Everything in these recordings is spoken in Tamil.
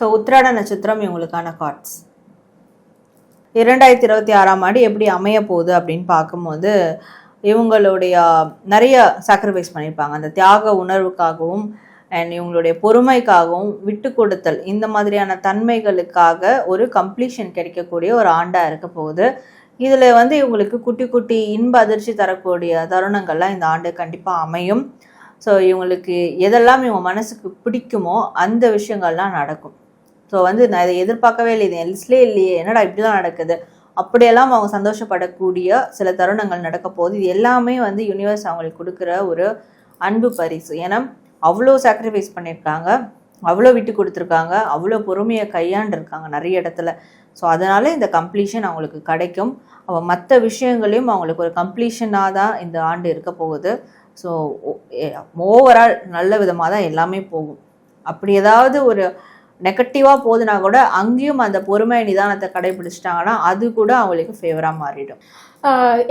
ஸோ உத்திராட நட்சத்திரம் இவங்களுக்கான கார்ட்ஸ் இரண்டாயிரத்தி இருபத்தி ஆறாம் ஆண்டு எப்படி அமைய போகுது அப்படின்னு பார்க்கும்போது இவங்களுடைய நிறைய சாக்ரிஃபைஸ் பண்ணியிருப்பாங்க அந்த தியாக உணர்வுக்காகவும் அண்ட் இவங்களுடைய பொறுமைக்காகவும் விட்டு கொடுத்தல் இந்த மாதிரியான தன்மைகளுக்காக ஒரு கம்ப்ளீஷன் கிடைக்கக்கூடிய ஒரு ஆண்டாக இருக்க போகுது. இதில் வந்து இவங்களுக்கு குட்டி குட்டி இன்ப அதிர்ச்சி தரக்கூடிய தருணங்கள்லாம் இந்த ஆண்டு கண்டிப்பாக அமையும். ஸோ இவங்களுக்கு எதெல்லாம் இவங்க மனசுக்கு பிடிக்குமோ அந்த விஷயங்கள்லாம் நடக்கும். ஸோ வந்து நான் இதை எதிர்பார்க்கவே இல்லை. இது லிஸ்ட்லேயே இல்லையே. என்னடா இப்படிலாம் நடக்குது? அப்படியெல்லாம் அவங்க சந்தோஷப்படக்கூடிய சில தருணங்கள் நடக்க போகுது. இது எல்லாமே வந்து யூனிவர்ஸ் அவங்களுக்கு கொடுக்குற ஒரு அன்பு பரிசு. ஏன்னா அவ்வளோ சாக்ரிஃபைஸ் பண்ணியிருக்காங்க. அவ்வளோ விட்டு கொடுத்துருக்காங்க. அவ்வளோ பொறுமையை கையாண்டிருக்காங்க நிறைய இடத்துல. ஸோ அதனால் இந்த கம்ப்ளீஷன் அவங்களுக்கு கிடைக்கும். அவள் மற்ற விஷயங்களையும் அவங்களுக்கு ஒரு கம்ப்ளீஷனாக தான் இந்த ஆண்டு இருக்க போகுது. ஸோ ஓவரால் நல்ல விதமாக தான் எல்லாமே போகும். அப்படி ஏதாவது ஒரு நெகட்டிவாக போகுதுன்னா கூட அங்கேயும் அந்த பொறுமை நிதானத்தை கடைபிடிச்சிட்டாங்கன்னா அது கூட அவங்களுக்கு ஃபேவராக மாறிடும்.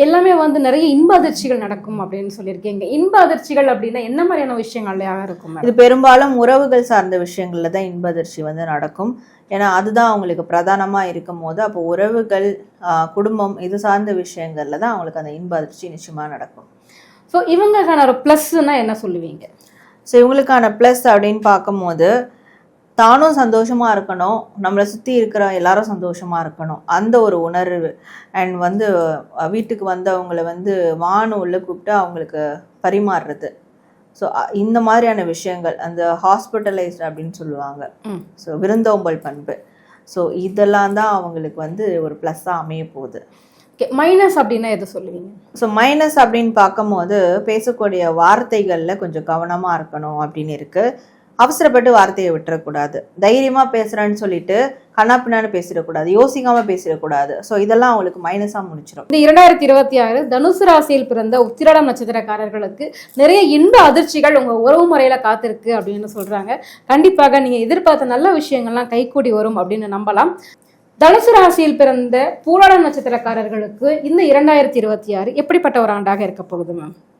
எல்லாமே வந்து நிறைய இன்ப அதிர்ச்சிகள் நடக்கும் அப்படின்னு சொல்லியிருக்கீங்க. இன்ப அதிர்ச்சிகள் அப்படின்னா என்ன மாதிரியான விஷயங்கள்லையாக இருக்கும்? இது பெரும்பாலும் உறவுகள் சார்ந்த விஷயங்கள்ல தான் இன்ப அதிர்ச்சி வந்து நடக்கும். ஏன்னா அதுதான் அவங்களுக்கு பிரதானமாக இருக்கும் போது அப்போ உறவுகள் குடும்பம் இது சார்ந்த விஷயங்கள்ல தான் அவங்களுக்கு அந்த இன்ப அதிர்ச்சி நிச்சயமாக நடக்கும். ஸோ இவங்களுக்கான ஒரு ப்ளஸ்னா என்ன சொல்லுவீங்க? ஸோ இவங்களுக்கான ப்ளஸ் அப்படின்னு பார்க்கும்போது தானும் சந்தோஷமாக இருக்கணும். நம்மளை சுற்றி இருக்கிற எல்லாரும் சந்தோஷமாக இருக்கணும். அந்த ஒரு உணர்வு. அண்ட் வந்து வீட்டுக்கு வந்தவங்களை வந்து வானு உள்ள கூப்பிட்டு அவங்களுக்கு பரிமாறுறது. ஸோ இந்த மாதிரியான விஷயங்கள் அந்த ஹாஸ்பிட்டலைஸ்ட் அப்படின்னு சொல்லுவாங்க. ஸோ விருந்தோம்பல் பண்பு. ஸோ இதெல்லாம் தான் அவங்களுக்கு வந்து ஒரு ப்ளஸ்ஸாக அமைய போகுது. மைனஸ் அப்படின்னா எது சொல்லுவீங்க? ஸோ மைனஸ் அப்படின்னு பார்க்கும்போது பேசக்கூடிய வார்த்தைகளில் கொஞ்சம் கவனமாக இருக்கணும் அப்படின்னு இருக்கு. அவசரப்பட்டு வார்த்தையை விட்டுறக்கூடாது. தைரியமாக பேசுகிறேன்னு சொல்லிட்டு கண்ணா பின்னான்னு பேசிடக்கூடாது. யோசிக்காமல் பேசிடக்கூடாது. ஸோ இதெல்லாம் அவங்களுக்கு மைனஸாக முடிச்சிடும் இந்த இரண்டாயிரத்தி இருபத்தி ஆறு தனுசு ராசியில் பிறந்த உத்திராடம் நட்சத்திரக்காரர்களுக்கு நிறைய இன்ப அதிர்ச்சிகள் உங்க உறவு முறையில காத்திருக்கு அப்படின்னு சொல்றாங்க. கண்டிப்பாக நீங்க எதிர்பார்த்த நல்ல விஷயங்கள்லாம் கைகூடி வரும் அப்படின்னு நம்பலாம். தனுசு ராசியில் பிறந்த பூராடம் நட்சத்திரக்காரர்களுக்கு இந்த இரண்டாயிரத்தி இருபத்தி ஆறு எப்படிப்பட்ட ஒரு ஆண்டாக இருக்க போகுது மேம்